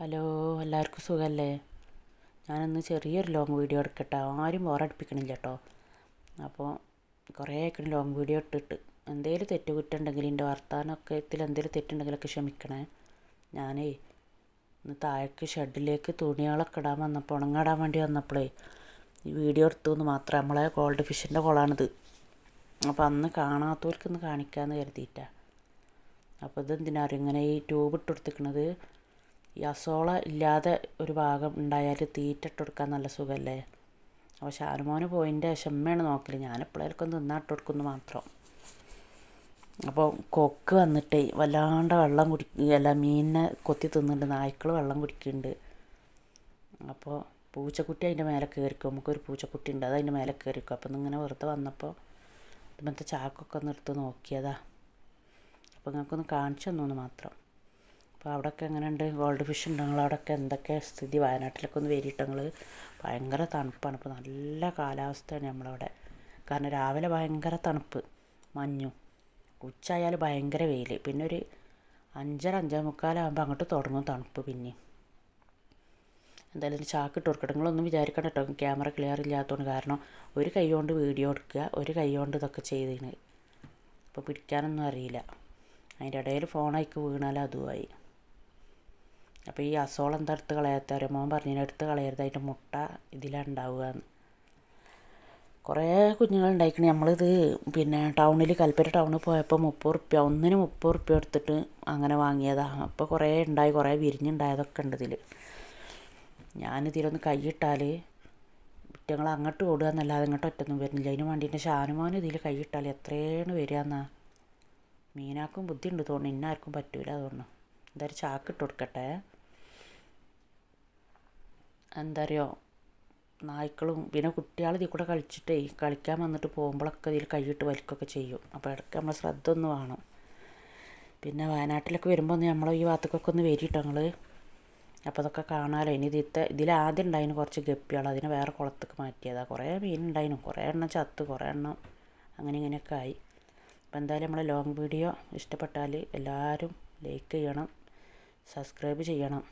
Hello എല്ലാവർക്കും സുഖമല്ലേ ഞാനിന്ന് ചെറിയൊരു ലോങ് വീഡിയോ എടുക്കട്ടെ. ആരും ബോറടിപ്പിക്കണില്ല കേട്ടോ അപ്പോൾ കുറേ ആയിക്കണം ലോങ് വീഡിയോ ഇട്ടിട്ട്. എന്തെങ്കിലും തെറ്റ് കുറ്റുണ്ടെങ്കിൽ എന്റെ വർത്താനമൊക്കെ ഇതിൽ എന്തെങ്കിലും തെറ്റുണ്ടെങ്കിലൊക്കെ ക്ഷമിക്കണേ. ഞാനേ ഇന്ന് താഴേക്ക് ഷെഡിലേക്ക് തുണികളൊക്കെ ഇടാൻ വന്നപ്പോൾ ഉണങ്ങാടാൻ വേണ്ടി വന്നപ്പോഴേ ഈ വീഡിയോ എടുത്തു എന്ന് മാത്രം. നമ്മളെ ഗോൾഡ് ഫിഷിന്റെ കുളമാണിത് അപ്പോൾ അന്ന് കാണാത്തവർക്കൊന്ന് കാണിക്കാമെന്ന് കരുതിയിട്ടാണ് അപ്പോൾ ഇതെന്തിനാ ഇങ്ങനെ ഈ ട്യൂബ് ഇട്ട് ഈ അസോള ഇല്ലാതെ ഒരു ഭാഗം ഉണ്ടായാൽ തീറ്റ കൊടുക്കാൻ നല്ല സുഖമല്ലേ അപ്പോൾ ഷാനുമോന് പോയിന്റെ ക്ഷമയാണ് നോക്കൽ ഞാൻ എപ്പോഴേലൊക്കെ തിന്നാട്ട് കൊടുക്കുന്നു മാത്രം. അപ്പോൾ കൊക്ക് വന്നിട്ടേ വല്ലാണ്ട് വെള്ളം കുടി അല്ല മീനിനെ കൊത്തി തിന്നുന്നുണ്ട് നായ്ക്കൾ വെള്ളം കുടിക്കുന്നുണ്ട് അപ്പോൾ പൂച്ചക്കുട്ടി അതിന്റെ മേലെ കയറിക്കും നമുക്കൊരു പൂച്ചക്കുട്ടി ഉണ്ട് അത് അതിന്റെ മേലെ കയറിക്കും അപ്പം ഇങ്ങനെ വെറുതെ വന്നപ്പോൾ ഇതുമത്തെ ചാക്കൊക്കെ ഒന്ന് എടുത്ത് നോക്കിയതാ. അപ്പോൾ നിങ്ങൾക്കൊന്ന് കാണിച്ചു തന്നു മാത്രം. അപ്പോൾ അവിടെയൊക്കെ എങ്ങനെയുണ്ട്? ഗോൾഡ് ഫിഷ് ഉണ്ടോ അവിടെ ഒക്കെ എന്തൊക്കെ സ്ഥിതി? വയനാട്ടിലൊക്കെ ഒന്ന് വരിയിട്ട് നിങ്ങൾ ഭയങ്കര തണുപ്പാണ്. ഇപ്പോൾ നല്ല കാലാവസ്ഥയാണ് നമ്മളവിടെ. കാരണം രാവിലെ ഭയങ്കര തണുപ്പ്. മഞ്ഞും. ഉച്ചയായാൽ ഭയങ്കര വെയിൽ പിന്നെ ഒരു അഞ്ചര അഞ്ചേ മുക്കാലാകുമ്പോൾ അങ്ങോട്ട് തുടങ്ങും തണുപ്പ് പിന്നെ എന്തായാലും ചാക്കിട്ട് കൊടുക്കട്ടെ. നിങ്ങളൊന്നും വിചാരിക്കണം കേട്ടോ. ക്യാമറ ക്ലിയർ ഇല്ലാത്തതുകൊണ്ട് കാരണം ഒരു കൈ കൊണ്ട് വീഡിയോ എടുക്കുക ഒരു കൈ കൊണ്ട് ഇതൊക്കെ ചെയ്തിന് അപ്പോൾ പിടിക്കാനൊന്നും അറിയില്ല. അതിന്റെ ഇടയിൽ ഫോണായിക്ക് വീണാൽ അതുമായി അപ്പോൾ ഈ അസോളം എന്താ എടുത്ത് കളയാത്ത ഒരു മോൻ പറഞ്ഞതിന് എടുത്ത് കളയരുത് അതിന്റെ മുട്ട ഇതിലാണ് ഉണ്ടാവുക എന്ന് കുറേ കുഞ്ഞുങ്ങൾ ഉണ്ടായിക്കണേ നമ്മളിത് പിന്നെ ടൗണിൽ കൽപ്പറ്റ ടൗണിൽ പോയപ്പോൾ മുപ്പത് റുപ്യ ഒന്നിന് മുപ്പത് റുപ്യ എടുത്തിട്ട് അങ്ങനെ വാങ്ങിയതാണ് അപ്പോൾ കുറേ ഉണ്ടായി കുറേ വിരിഞ്ഞുണ്ടായതൊക്കെ ഉണ്ട് ഇതിൽ ഞാനിതിലൊന്ന് കൈയിട്ടാൽ കുറ്റങ്ങൾ അങ്ങോട്ട് ഓടുക എന്നല്ലാതെ ഇങ്ങോട്ട് ഒറ്റൊന്നും വരുന്നില്ല. അതിന് വേണ്ടിയിട്ട് ഷാനുമോൻ ഇതിൽ കൈയിട്ടാൽ എത്രയാണ് വരിക എന്നാ? മീനാക്കും ബുദ്ധിയുണ്ട് തോന്നുന്നു. ഇന്നാർക്കും പറ്റൂല തോന്നുന്നു. എന്തായാലും ചാക്കിട്ട് കൊടുക്കട്ടെ. എന്താ പറയുക നായ്ക്കളും പിന്നെ കുട്ടികൾ ഇതിൽ കൂടെ കളിച്ചിട്ടേ കളിക്കാൻ വന്നിട്ട് പോകുമ്പോഴൊക്കെ ഇതിൽ കൈയിട്ട് വലിക്കുകയൊക്കെ ചെയ്യും. അപ്പോൾ ഇടയ്ക്ക് നമ്മൾ ശ്രദ്ധ ഒന്ന് വേണം. പിന്നെ വയനാട്ടിലൊക്കെ വരുമ്പോൾ ഒന്ന് നമ്മൾ ഈ ഭാഗത്തേക്കൊക്കെ ഒന്ന് വരിട്ടോ ഞങ്ങൾ അപ്പോൾ അതൊക്കെ കാണാമല്ലോ ഇനി ഇതിത്തെ ഇതിൽ ആദ്യം ഉണ്ടായിന് കുറച്ച് ഗപ്പികൾ. അതിനെ വേറെ കുളത്തേക്ക് മാറ്റിയതാണ് കുറേ മീൻ കുറേ എണ്ണം ചത്ത് കുറേ എണ്ണം അങ്ങനെ ഇങ്ങനെയൊക്കെ ആയി. അപ്പോൾ എന്തായാലും നമ്മളെ ലോങ് വീഡിയോ ഇഷ്ടപ്പെട്ടാൽ എല്ലാവരും ലൈക്ക് ചെയ്യണം സബ്സ്ക്രൈബ് ചെയ്യണം.